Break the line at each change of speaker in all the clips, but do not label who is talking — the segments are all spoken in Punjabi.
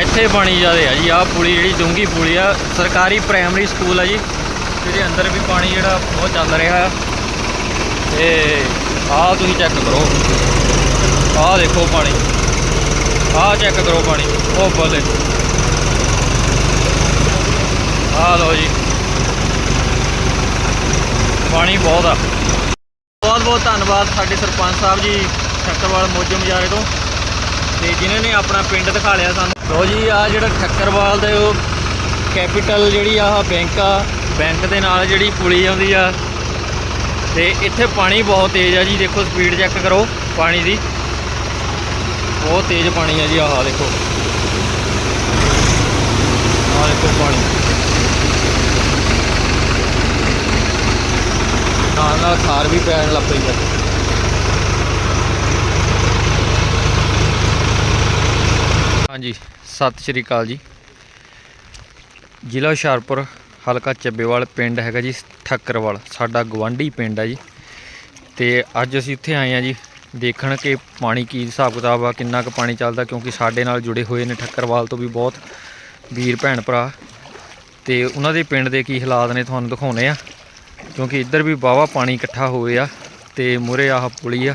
ਇੱਥੇ ਪਾਣੀ ਜ਼ਿਆਦਾ ਆ ਜੀ, ਆਹ ਪੁਲੀ ਜਿਹੜੀ ਡੂੰਗੀ ਪੁਲੀ ਆ, ਸਰਕਾਰੀ ਪ੍ਰਾਇਮਰੀ ਸਕੂਲ ਆ ਜੀ। ਜਿਹਦੇ ਅੰਦਰ ਵੀ ਪਾਣੀ ਜਿਹੜਾ ਬਹੁਤ ਚੱਲ ਰਿਹਾ ਆ। ਤੇ ਆਹ ਤੁਸੀਂ ਚੈੱਕ ਕਰੋ। ਆਹ ਦੇਖੋ ਪਾਣੀ। ਆਹ ਚੈੱਕ ਕਰੋ ਪਾਣੀ। ਉਹ ਬੋਲੇ ਆਹ ਲਓ ਜੀ। ਪਾਣੀ ਬਹੁਤ ਆ। ਬਹੁਤ ਬਹੁਤ ਧੰਨਵਾਦ ਸਾਡੇ ਸਰਪੰਚ ਸਾਹਿਬ ਜੀ, ਸ਼ੱਕਰਵਾਲ ਮੋਜੋ ਮਜਾਰੇ ਤੋਂ। ਤੇ ਜਿਨ੍ਹਾਂ ਨੇ ਆਪਣਾ ਪਿੰਡ ਦਿਖਾ ਲਿਆ ਸਾਨੂੰ। ਲੋ ਜੀ ਆ ਜਿਹੜਾ ਠੱਕਰਵਾਲ ਦੇ ਉਹ ਕੈਪੀਟਲ ਜਿਹੜੀ ਆ ਬੈਂਕ ਆ ਬੈਂਕ ਦੇ ਨਾਲ ਜਿਹੜੀ ਪੁਲੀ ਆਉਂਦੀ ਆ। ਤੇ ਇੱਥੇ ਪਾਣੀ ਬਹੁਤ ਤੇਜ਼ ਆ ਜੀ, ਦੇਖੋ ਸਪੀਡ ਚੈੱਕ ਕਰੋ ਪਾਣੀ ਦੀ। ਬਹੁਤ ਤੇਜ਼ ਪਾਣੀ ਆ ਜੀ, ਆਹ ਦੇਖੋ। ਆਹ ਦੇਖੋ ਪਾਣੀ। ਨਾਲ ਨਾਲ ਖਾਰ ਵੀ ਪੈਣ ਲੱਗ ਪਈ ਹੈ ਹਾਂਜੀ, ਸਤਿ ਸ਼੍ਰੀ ਅਕਾਲ ਜੀ। ਜ਼ਿਲ੍ਹਾ ਹੁਸ਼ਿਆਰਪੁਰ, ਹਲਕਾ ਚੱਬੇਵਾਲ ਪਿੰਡ ਹੈਗਾ ਜੀ, ਠੱਕਰਵਾਲ, ਸਾਡਾ ਗਵਾਂਢੀ ਪਿੰਡ ਹੈ ਜੀ। ਤੇ ਅੱਜ ਅਸੀਂ ਇੱਥੇ ਆਏ ਆ ਜੀ, ਦੇਖਣ ਕਿ ਪਾਣੀ ਕੀ ਹਿਸਾਬ ਕਿਤਾਬ ਆ, ਕਿੰਨਾ ਕੁ ਪਾਣੀ ਚੱਲਦਾ, ਕਿਉਂਕਿ ਸਾਡੇ ਨਾਲ ਜੁੜੇ ਹੋਏ ਨੇ ਠੱਕਰਵਾਲ ਤੋਂ ਵੀ ਬਹੁਤ ਵੀਰ ਭੈਣ ਭਰਾ। ਤੇ ਉਹਨਾਂ ਦੇ ਪਿੰਡ ਦੇ ਕੀ ਹਾਲਾਤ ਨੇ ਤੁਹਾਨੂੰ ਦਿਖਾਉਣੇ ਆ, ਕਿਉਂਕਿ ਇੱਧਰ ਵੀ ਵਾਹਵਾ ਪਾਣੀ ਇਕੱਠਾ ਹੋਏ ਆ ਤੇ ਮੂਹਰੇ ਆਹ ਪੁਲੀ ਆ।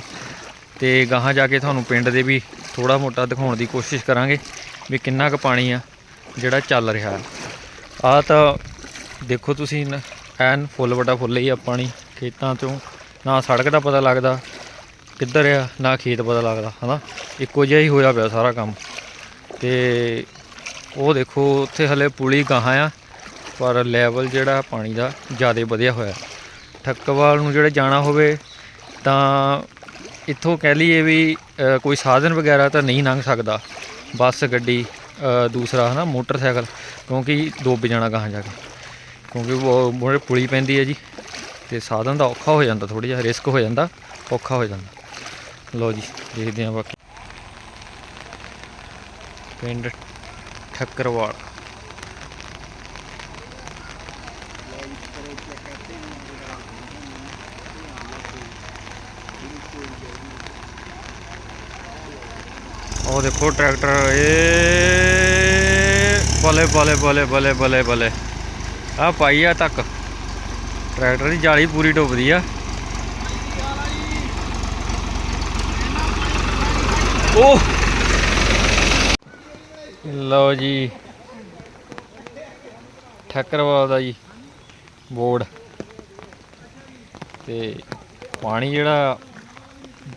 ਤੇ ਗਾਹਾਂ ਜਾ ਕੇ ਤੁਹਾਨੂੰ ਪਿੰਡ ਦੇ ਵੀ ਥੋੜਾ ਮੋਟਾ ਦਿਖਾਉਣ ਦੀ ਕੋਸ਼ਿਸ਼ ਕਰਾਂਗੇ ਵੀ ਕਿੰਨਾ ਕੁ ਪਾਣੀ ਆ ਜਿਹੜਾ ਚੱਲ ਰਿਹਾ। ਹੈ ਆ ਤਾਂ ਦੇਖੋ ਤੁਸੀਂ ਐਨ ਫੁੱਲ, ਵੱਡਾ ਫੁੱਲ ਹੀ ਆ ਪਾਣੀ ਖੇਤਾਂ ਤੋਂ ਨਾ ਸੜਕ ਦਾ ਪਤਾ ਲੱਗਦਾ, ਕਿੱਧਰ ਆ, ਨਾ ਖੇਤ ਪਤਾ ਲੱਗਦਾ, ਹਨਾ? ਇੱਕੋ ਜਿਹਾ ਹੀ ਹੋਇਆ ਪਿਆ ਸਾਰਾ ਕੰਮ। ਤੇ ਉਹ ਦੇਖੋ, ਉੱਥੇ ਹਲੇ ਪੁਲੀ ਗਾਹਾਂ ਆ, ਪਰ ਲੈਵਲ ਜਿਹੜਾ ਪਾਣੀ ਦਾ ਜ਼ਿਆਦਾ ਵਧਿਆ ਹੋਇਆ। ਠੱਕਵਾਲ ਨੂੰ ਜਿਹੜੇ ਜਾਣਾ ਹੋਵੇ ਤਾਂ ਇੱਥੋਂ ਕਹਿ ਲਈਏ ਵੀ ਕੋਈ ਸਾਧਨ ਵਗੈਰਾ ਤਾਂ ਨਹੀਂ ਲੰਘ ਸਕਦਾ। ਬੱਸ ਗੱਡੀ ਅ, ਦੂਸਰਾ ਹਨਾ ਮੋਟਰਸਾਈਕਲ ਕਿਉਂਕਿ ਡੁੱਬ ਜਾਣਾ ਗਾਹਾਂ ਜਾ ਕੇ। ਕਿਉਂਕਿ ਉਹ ਮੋੜੇ ਪੁਲੀ ਪੈਂਦੀ ਹੈ ਜੀ। ਤੇ ਸਾਧਨ ਦਾ ਔਖਾ ਹੋ ਜਾਂਦਾ ਥੋੜਾ ਜਿਹਾ ਰਿਸਕ ਹੋ ਜਾਂਦਾ ਔਖਾ ਹੋ ਜਾਂਦਾ। ਲਓ ਜੀ ਦੇਖਦੇ ਹਾਂ ਬਾਕੀ। ਪਿੰਡ ਠੱਕਰਵਾਲ। ਉਹ ਦੇਖੋ ਟਰੈਕਟਰ ਏ ਬਲੇ ਬਲੇ ਬਲੇ ਬਲੇ ਬਲੇ ਬਲੇ। ਆ ਪਾਈ ਆ ਤੱਕ। ਟਰੈਕਟਰ ਦੀ ਜਾਲੀ ਪੂਰੀ ਡੁੱਬਦੀ ਆ। ਉਹ ਲਓ ਜੀ। ਠੱਕਰਵਾਲ ਦਾ ਜੀ ਬੋਰਡ। ਤੇ ਪਾਣੀ ਜਿਹੜਾ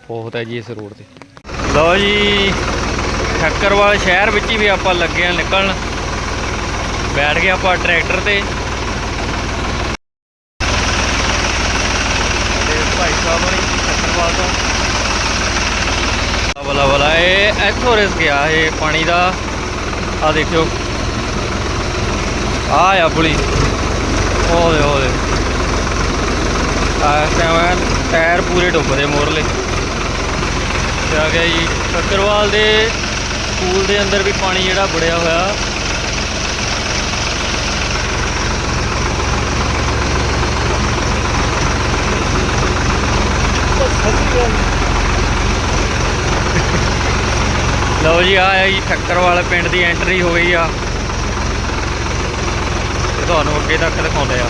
ਬਹੁਤ ਹੈ ਜੀ ਇਸ ਰੋਡ ਤੇ। ਲਓ ਜੀ, ਠੱਕਰਵਾਲ ਸ਼ਹਿਰ ਵਿੱਚ ਹੀ ਵੀ ਆਪਾਂ ਲੱਗੇ ਆ ਨਿਕਲਣ। ਬੈਠ ਗਏ ਆਪਾਂ ਟਰੈਕਟਰ ਤੇ। ਤੇ ਭਾਈ ਸਾਹਿਬ ਨੇ ਠੱਕਰਵਾਲ ਤੋਂ। ਬਲਾ ਬਲਾ ਇਹ ਇੱਥੋਂ ਰਿਸ ਗਿਆ ਇਹ ਪਾਣੀ ਦਾ। ਆ ਦੇਖਿਓ। ਆ ਆ ਪੁਲੀ। ਉਹਦੇ ਉਹਦੇ ਆ ਟਾਇਰ ਟਾਇਰ ਪੂਰੇ ਡੁੱਬਦੇ ਮੋਰਲੇ। ਤੇ ਆ ਗਿਆ ਜੀ। ਠੱਕਰਵਾਲ ਦੇ ਸਕੂਲ ਦੇ ਅੰਦਰ ਵੀ ਪਾਣੀ ਜਿਹੜਾ ਬੜਿਆ ਹੋਇਆ। ਲਓ ਜੀ ਆ ਹੈ ਜੀ, ਠੱਕਰਵਾਲ ਪਿੰਡ ਦੀ ਐਂਟਰੀ ਹੋ ਗਈ ਆ। ਤੁਹਾਨੂੰ ਅੱਗੇ ਤੱਕ ਦਿਖਾਉਂਦੇ ਆ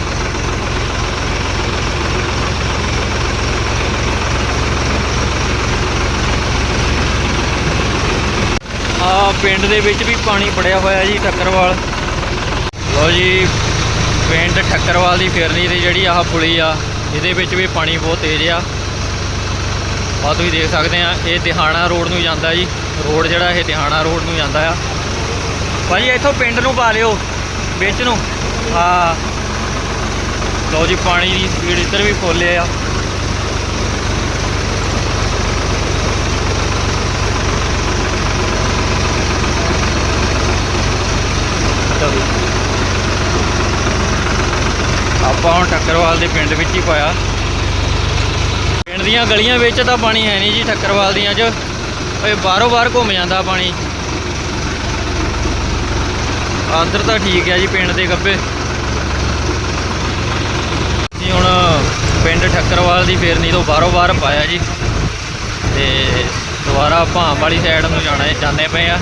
ਆ ਪਿੰਡ ਦੇ ਵਿੱਚ ਵੀ ਪਾਣੀ ਪੜਿਆ ਹੋਇਆ ਜੀ ਠੱਕਰਵਾਲ। ਲਓ ਜੀ, ਪਿੰਡ ਠੱਕਰਵਾਲ ਦੀ ਫਿਰਨੀ ਤੇ ਜਿਹੜੀ ਆਹ ਪੁਲੀ ਆ, ਇਹਦੇ ਵਿੱਚ ਵੀ ਪਾਣੀ ਬਹੁਤ ਤੇਜ਼ ਆ। ਆ ਤੁਸੀਂ ਦੇਖ ਸਕਦੇ ਆ, ਇਹ ਦਿਹਾਣਾ ਰੋਡ ਨੂੰ ਜਾਂਦਾ ਜੀ। ਰੋਡ ਜਿਹੜਾ ਇਹ ਦਿਹਾਣਾ ਰੋਡ ਨੂੰ ਜਾਂਦਾ ਆ। ਭਾਜੀ, ਇੱਥੋਂ ਪਿੰਡ ਨੂੰ ਪਾ ਲਿਓ, ਵਿੱਚ ਨੂੰ। ਆ ਲਓ ਜੀ, ਪਾਣੀ ਦੀ ਸਪੀਡ ਇੱਧਰ ਵੀ ਫੁੱਲ ਆ ਚਲੋ ਆਪਾਂ ਹੁਣ ਠੱਕਰਵਾਲ ਦੇ ਪਿੰਡ ਵਿੱਚ ਹੀ ਪਾਇਆ। ਪਿੰਡ ਦੀਆਂ ਗਲੀਆਂ ਵਿੱਚ ਤਾਂ ਪਾਣੀ ਹੈ ਨਹੀਂ ਜੀ ਠੱਕਰਵਾਲ ਦੀਆਂ 'ਚ। ਓਏ, ਬਾਹਰੋਂ ਬਾਹਰ ਘੁੰਮ ਜਾਂਦਾ ਪਾਣੀ। ਅੰਦਰ ਤਾਂ ਠੀਕ ਹੈ ਜੀ ਪਿੰਡ ਦੇ ਗੱਬੇ। ਅਸੀਂ ਹੁਣ ਪਿੰਡ ਠੱਕਰਵਾਲ ਦੀ ਫੇਰਨੀ ਤੋਂ ਬਾਹਰੋਂ ਬਾਹਰ ਪਾਇਆ ਜੀ। ਤੇ ਦੁਬਾਰਾ ਭਾਮ ਵਾਲੀ ਸਾਈਡ ਨੂੰ ਜਾਣਾ ਜਾਂਦੇ ਪਏ ਆ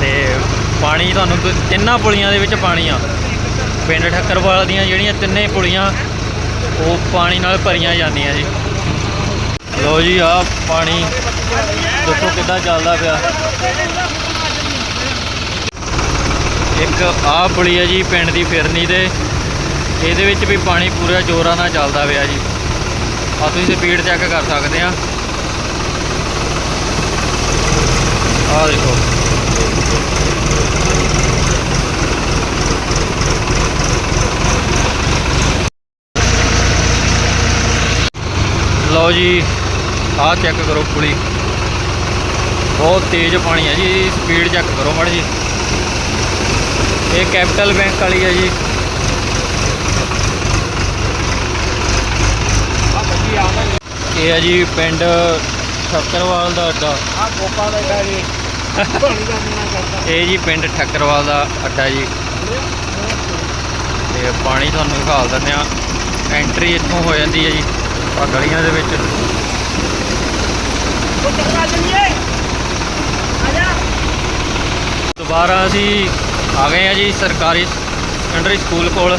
ਤੇ ਪਾਣੀ ਤੁਹਾਨੂੰ ਤਿੰਨਾਂ ਪੁਲੀਆਂ ਦੇ ਵਿੱਚ ਪਾਣੀ ਆ ਪਿੰਡ ਠੱਕਰਵਾਲ ਦੀਆਂ ਜਿਹੜੀਆਂ ਤਿੰਨੇ ਪੁਲੀਆਂ, ਉਹ ਪਾਣੀ ਨਾਲ ਭਰੀਆਂ ਜਾਂਦੀਆਂ ਜੀ। ਲੋ ਜੀ ਆ ਪਾਣੀ ਦੇਖੋ ਕਿੱਦਾਂ ਚੱਲਦਾ ਪਿਆ। ਇੱਕ ਆਹ ਪੁਲੀ ਹੈ ਜੀ ਪਿੰਡ ਦੀ ਫਿਰਨੀ ਤੇ, ਇਹਦੇ ਵਿੱਚ ਵੀ ਪਾਣੀ ਪੂਰਾ ਜ਼ੋਰਾਂ ਨਾਲ ਚੱਲਦਾ ਪਿਆ ਜੀ। ਆ ਤੁਸੀਂ ਸਪੀਡ ਚੈੱਕ ਕਰ ਸਕਦੇ ਆ। ਆਹ ਦੇਖੋ। ਲਓ ਜੀ, ਆਹ ਚੈੱਕ ਕਰੋ ਪੁਲੀ ਬਹੁਤ ਤੇਜ਼ ਪਾਣੀ ਹੈ ਜੀ ਸਪੀਡ ਚੈੱਕ ਕਰੋ ਮਾੜੀ ਜੀ। ਇਹ ਕੈਪੀਟਲ ਬੈਂਕ ਵਾਲੀ ਹੈ ਜੀ। ਇਹ ਹੈ ਜੀ ਪਿੰਡ ਠੱਕਰਵਾਲ ਦਾ ਅੱਡਾ। ਇਹ ਜੀ ਪਿੰਡ ਠੱਕਰਵਾਲ ਦਾ ਅੱਡਾ ਜੀ। ਤੇ ਪਾਣੀ ਤੁਹਾਨੂੰ ਦਿਖਾਲ ਦਿੰਦੇ ਆ ਐਂਟਰੀ ਇੱਥੋਂ ਹੋ ਜਾਂਦੀ ਹੈ ਜੀ। ਆ ਗਲੀਆਂ ਦੇ ਵਿੱਚ। ਦੁਬਾਰਾ ਅਸੀਂ ਆ ਗਏ ਆ ਜੀ ਸਰਕਾਰੀ ਸੈਕੰਡਰੀ ਸਕੂਲ ਕੋਲ।